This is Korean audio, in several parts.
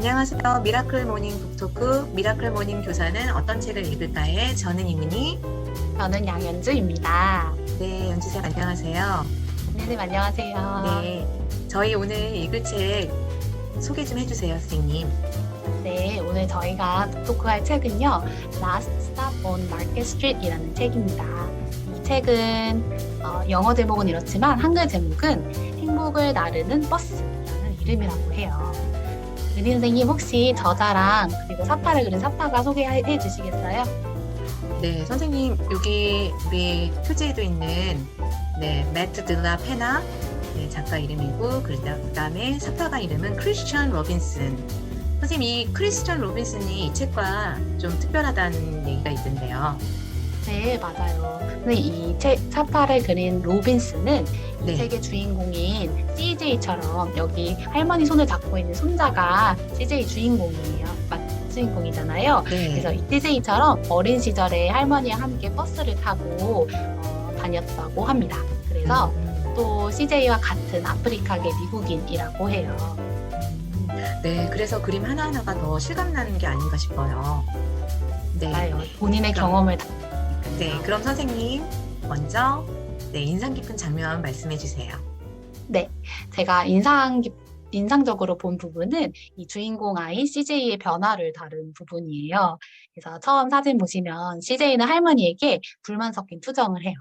안녕하세요. 미라클 모닝 북토크 미라클 모닝 교사는 어떤 책을 읽을까에 저는 이민희. 저는 양현주입니다. 네, 연주쌤 안녕하세요. 선생님 안녕하세요. 네, 저희 오늘 읽을 책 소개 좀 해주세요, 선생님. 네, 오늘 저희가 독독할 책은요. Last Stop on Market Street이라는 책입니다. 이 책은 어, 영어 제목은 이렇지만 한글 제목은 행복을 나르는 버스라는 이름이라고 해요. 은희 선생님 혹시 저자랑 그리고 사파를 그린 사파가 소개해 주시겠어요? 네, 선생님 여기 우리 표지에도 있는 네 매트 드라 페나 네, 작가 이름이고 그 다음에 사파가 이름은 크리스천 로빈슨. 선생님 이 크리스천 로빈슨이 이 책과 좀 특별하다는 얘기가 있던데요. 네, 맞아요. 근데 이 책, 사파를 그린 로빈스는 이 네. 책의 주인공인 CJ처럼 여기 할머니 손을 잡고 있는 손자가 CJ 주인공이에요. 맞, 주인공이잖아요. 네. 그래서 이 CJ처럼 어린 시절에 할머니와 함께 버스를 타고 어, 다녔다고 합니다. 그래서 음, 또 CJ와 같은 아프리카계 미국인이라고 해요. 네, 그래서 그림 하나하나가 더 실감나는 게 아닌가 싶어요. 네. 맞아요. 본인의 그럼. 경험을 다 네, 그럼 선생님 먼저 네, 인상 깊은 장면 말씀해 주세요. 제가 인상 깊- 인상적으로 본 부분은 이 주인공 아이 CJ의 변화를 다룬 부분이에요. 그래서 처음 사진 보시면 CJ는 할머니에게 불만 섞인 투정을 해요.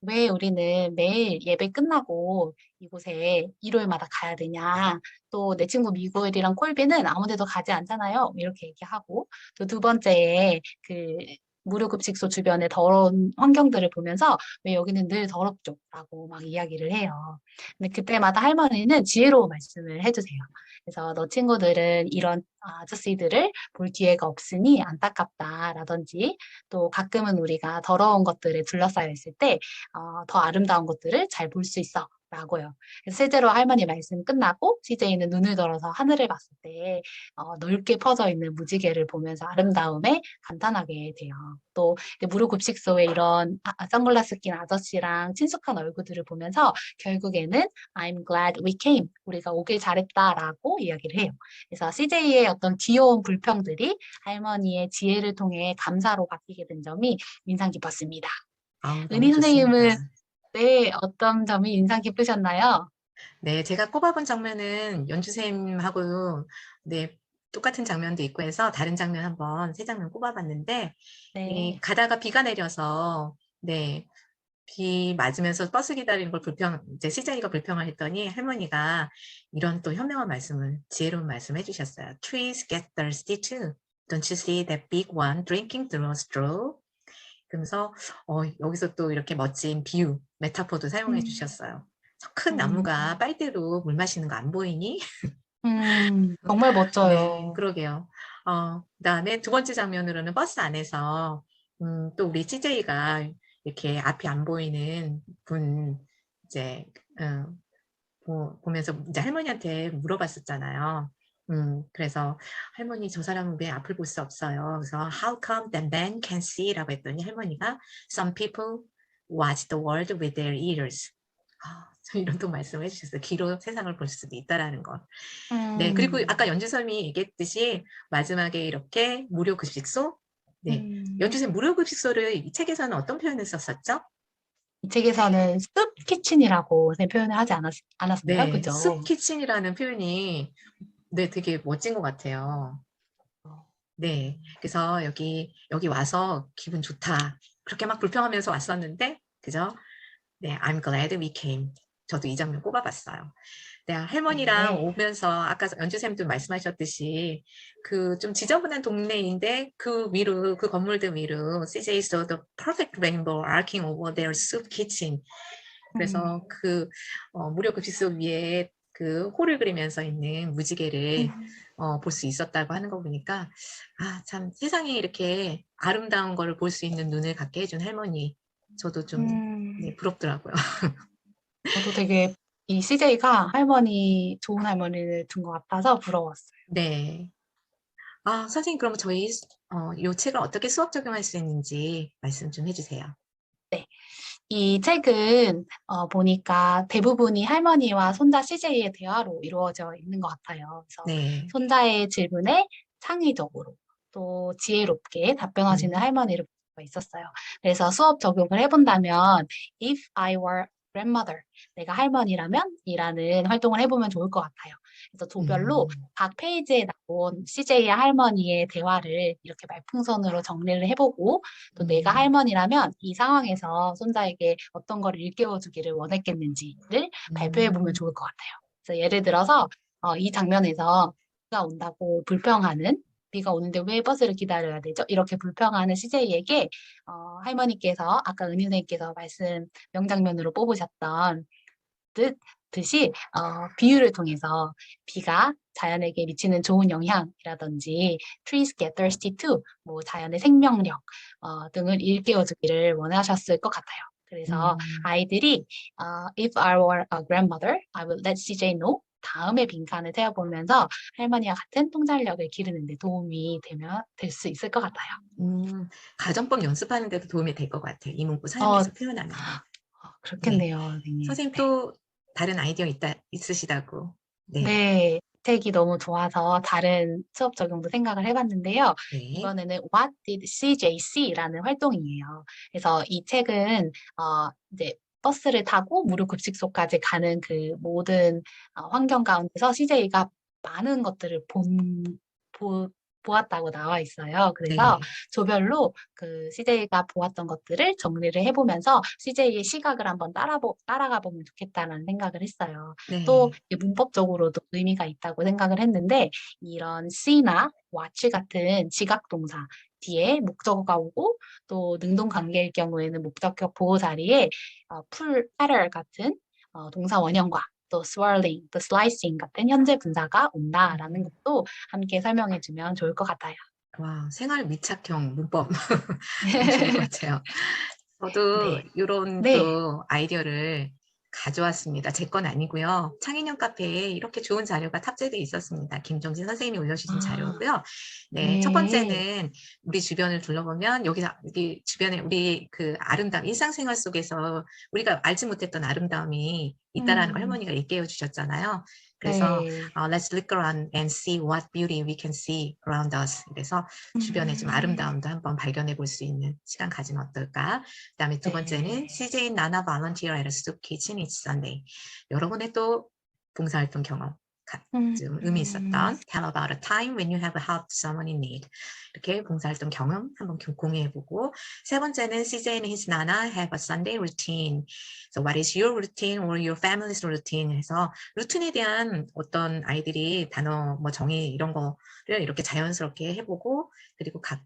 왜 우리는 매일 예배 끝나고 이곳에 일요일마다 가야 되냐? 또 내 친구 미구엘이랑 콜비는 아무 데도 가지 않잖아요. 이렇게 얘기하고 또 두 번째에 그 무료급식소 주변의 더러운 환경들을 보면서 왜 여기는 늘 더럽죠? 라고 막 이야기를 해요. 근데 그때마다 할머니는 지혜로운 말씀을 해주세요. 그래서 너 친구들은 이런 아저씨들을 볼 기회가 없으니 안타깝다라든지 또 가끔은 우리가 더러운 것들에 둘러싸여 있을 때 어, 더 아름다운 것들을 잘 볼 수 있어. 라고요. 그래서 실제로 할머니 말씀 끝나고 CJ는 눈을 들어서 하늘을 봤을 때 어, 넓게 퍼져 있는 무지개를 보면서 아름다움에 감탄하게 돼요. 또 이제 무료 급식소에 이런 아- 아, 선글라스 낀 아저씨랑 친숙한 얼굴들을 보면서 결국에는 I'm glad we came. 우리가 오길 잘했다라고 이야기를 해요. 그래서 CJ의 어떤 귀여운 불평들이 할머니의 지혜를 통해 감사로 바뀌게 된 점이 인상 깊었습니다. 너무 은희 선생님은. 네, 어떤 점이 인상 깊으셨나요? 네, 제가 꼽아본 장면은 연주쌤하고 네, 똑같은 장면도 있고 해서 다른 장면 한번 세 장면 꼽아봤는데 네, 이 가다가 비가 내려서 네, 비 맞으면서 버스 기다리는 걸 불평 이제 시자이가 불평을 했더니 할머니가 이런 또 현명한 말씀을 지혜로운 말씀 해주셨어요. Trees get thirsty too. Don't you see that big one drinking through a straw? 그러면서 어, 여기서 또 이렇게 멋진 비유, 메타포도 사용해 음. 주셨어요. 저큰 음. 나무가 빨대로 물 마시는 거 안 보이니? 음, 정말 네, 멋져요. 그러게요. 어, 그다음에 두 번째 장면으로는 버스 안에서 음, 또 우리 CJ가 이렇게 앞이 안 보이는 분 이제 어, 보, 보면서 이제 할머니한테 물어봤었잖아요. 음, 그래서 할머니 저 사람은 왜 앞을 볼 수 없어요? 그래서 How come the man can see?라고 했더니 할머니가 Some people watch the world with their ears. 아, 저 이런 또 말씀을 해주셨어요. 귀로 세상을 볼 수도 있다라는 거. 네, 그리고 음, 아까 연주선이 얘기했듯이 마지막에 이렇게 무료 급식소. 네, 음, 연주선 무료 급식소를 이 책에서는 어떤 표현을 썼었죠? 이 책에서는 숲 키친이라고 선생님 표현을 하지 않았, 않았어요, 네, 그죠? 숲 키친이라는 표현이 네, 되게 멋진 것 같아요. 네, 그래서 여기 여기 와서 기분 좋다. 그렇게 막 불평하면서 왔었는데, 그죠? 네, I'm glad we came. 저도 이 장면 꼽아봤어요. 네, 할머니랑 네. 오면서 아까 연주쌤도 말씀하셨듯이 그 좀 지저분한 동네인데 그 위로 그 건물들 위로 CJ saw the perfect rainbow arcing over their soup kitchen. 그래서 음. 그 어, 무료 급식소 위에 그 홀을 그리면서 있는 무지개를 음. 어, 볼 수 있었다고 하는 거 보니까 아, 참 세상에 이렇게 아름다운 거를 볼 수 있는 눈을 갖게 해준 할머니 저도 좀 음, 네, 부럽더라고요. 저도 되게 이 CJ가 할머니, 좋은 할머니를 둔 것 같아서 부러웠어요. 네. 아, 선생님 그러면 저희 어, 이 책을 어떻게 수업 적용할 수 있는지 말씀 좀 해주세요. 이 책은 어, 보니까 대부분이 할머니와 손자 CJ의 대화로 이루어져 있는 것 같아요. 그래서 네. 손자의 질문에 창의적으로 또 지혜롭게 답변하시는 음. 할머니를 볼 수가 있었어요. 그래서 수업 적용을 해본다면 If I were grandmother, 내가 할머니라면 이라는 활동을 해보면 좋을 것 같아요. 그래서 조별로 음. 각 페이지에 나온 CJ와 할머니의 대화를 이렇게 말풍선으로 정리를 해보고 또 내가 음. 할머니라면 이 상황에서 손자에게 어떤 거를 일깨워 주기를 원했겠는지를 발표해 보면 음. 좋을 것 같아요. 그래서 예를 들어서 어, 이 장면에서 비가 온다고 불평하는 비가 오는데 왜 버스를 기다려야 되죠? 이렇게 불평하는 CJ에게 어, 할머니께서 아까 은희 선생님께서 말씀 명장면으로 뽑으셨던 듯 듯이 어, 비유를 통해서 비가 자연에게 미치는 좋은 영향이라든지 trees get thirsty too, 뭐 자연의 생명력 어, 등을 일깨워 주기를 원하셨을 것 같아요. 그래서 음. 아이들이 어, If I were a grandmother, I would let CJ know. 다음에 빈칸을 세어보면서 할머니와 같은 통찰력을 기르는 데 도움이 되면 될 수 있을 것 같아요. 음, 가정법 연습하는 데도 도움이 될 것 같아요. 이 문구 사용해서 표현하면. 어, 그렇겠네요, 선생님. 선생님 또 다른 아이디어 있다, 있으시다고. 네. 네, 책이 너무 좋아서 다른 수업 적용도 생각을 해봤는데요. 네. 이번에는 What did CJ see?라는 활동이에요. 그래서 이 책은 어, 이제 버스를 타고 무료 급식소까지 가는 그 모든 어, 환경 가운데서 CJ가 많은 것들을 본, 보, 보았다고 나와 있어요. 그래서 네. 조별로 그 CJ가 보았던 것들을 정리를 해보면서 CJ의 시각을 한번 따라보, 따라가 보면 좋겠다는 생각을 했어요. 네. 또 문법적으로도 의미가 있다고 생각을 했는데 이런 see나 watch 같은 지각 동사 뒤에 목적어가 오고 또 능동 관계일 경우에는 목적격 보호 자리에 어, 풀 pattern 같은 어, 동사 원형과 또 swirling, 또 slicing 같은 현재 분사가 온다라는 것도 함께 설명해 주면 좋을 것 같아요. 와, 생활 밀착형 문법. 좋은 것 같아요. 저도 네. 이런 네. 또 아이디어를 가져왔습니다. 제 건 아니고요. 창의력 카페에 이렇게 좋은 자료가 탑재되어 있었습니다. 김종진 선생님이 올려주신 아. 자료고요. 네, 첫 네. 번째는 우리 주변을 둘러보면 여기서 여기 주변에 우리 그 아름다움, 일상생활 속에서 우리가 알지 못했던 아름다움이 있다라는 걸 음. 할머니가 일깨워 주셨잖아요. 그래서 네. 어, let's look around and see what beauty we can see around us. 그래서 주변에 좀 음. 아름다움도 한번 발견해 볼 수 있는 시간 가지면 어떨까? 그다음에 두 번째는 네. CJ 나나 a soup kitchen each Sunday. 여러분의 또 봉사활동 경험 가- 좀 의미 있었던 Tell about a time when you have helped someone in need. 이렇게 봉사활동 경험 한번 교- 공유해보고 세 번째는 CJ and his Nana have a Sunday routine. So what is your routine or your family's routine? 해서 루틴에 대한 어떤 아이들이 단어 뭐 정의 이런 거를 이렇게 자연스럽게 해보고 그리고 각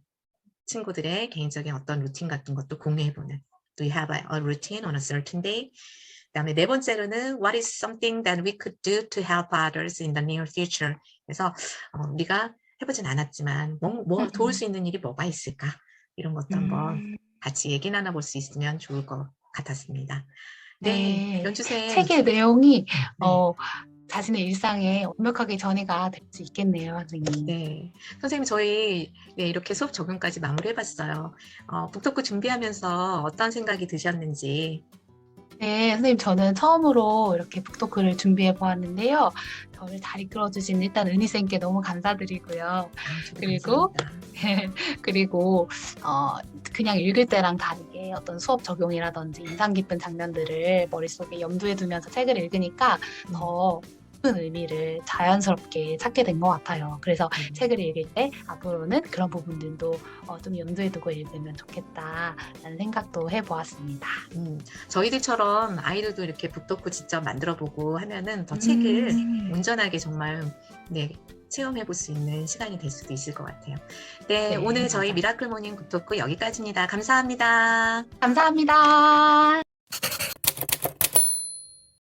친구들의 개인적인 어떤 루틴 같은 것도 공유해보는. Do you have a routine on a certain day? 그다음에 네 번째로는 What is something that we could do to help others in the near future? 그래서 어, 우리가 해보진 않았지만 뭐, 뭐 음, 도울 음. 수 있는 일이 뭐가 있을까? 이런 것도 한번 음, 같이 얘기 나눠볼 수 있으면 좋을 것 같았습니다. 네, 네. 연주생. 책의 내용이 네. 어, 자신의 일상에 완벽하게 전이가 될 수 있겠네요, 선생님. 네, 선생님 저희 네, 이렇게 수업 적용까지 마무리해봤어요. 어, 북토크 준비하면서 어떤 생각이 드셨는지. 네, 선생님 저는 처음으로 이렇게 북토크를 준비해 보았는데요. 저를 잘 이끌어 주신 일단 은희쌤께 너무 감사드리고요. 아, 그리고. 그리고 어, 그냥 읽을 때랑 다르게 어떤 수업 적용이라든지 인상 깊은 장면들을 머릿속에 염두에 두면서 책을 읽으니까 더 깊은 의미를 자연스럽게 찾게 된 것 같아요. 그래서 음. 책을 읽을 때 앞으로는 그런 부분들도 어, 좀 염두에 두고 읽으면 좋겠다라는 생각도 해보았습니다. 음, 저희들처럼 아이들도 이렇게 북토크 직접 만들어보고 하면은 더 책을 음. 온전하게 정말 네, 체험해 볼 수 있는 시간이 될 수도 있을 것 같아요. 네, 네, 오늘 저희. 미라클 모닝 북토크 여기까지입니다. 감사합니다. 감사합니다.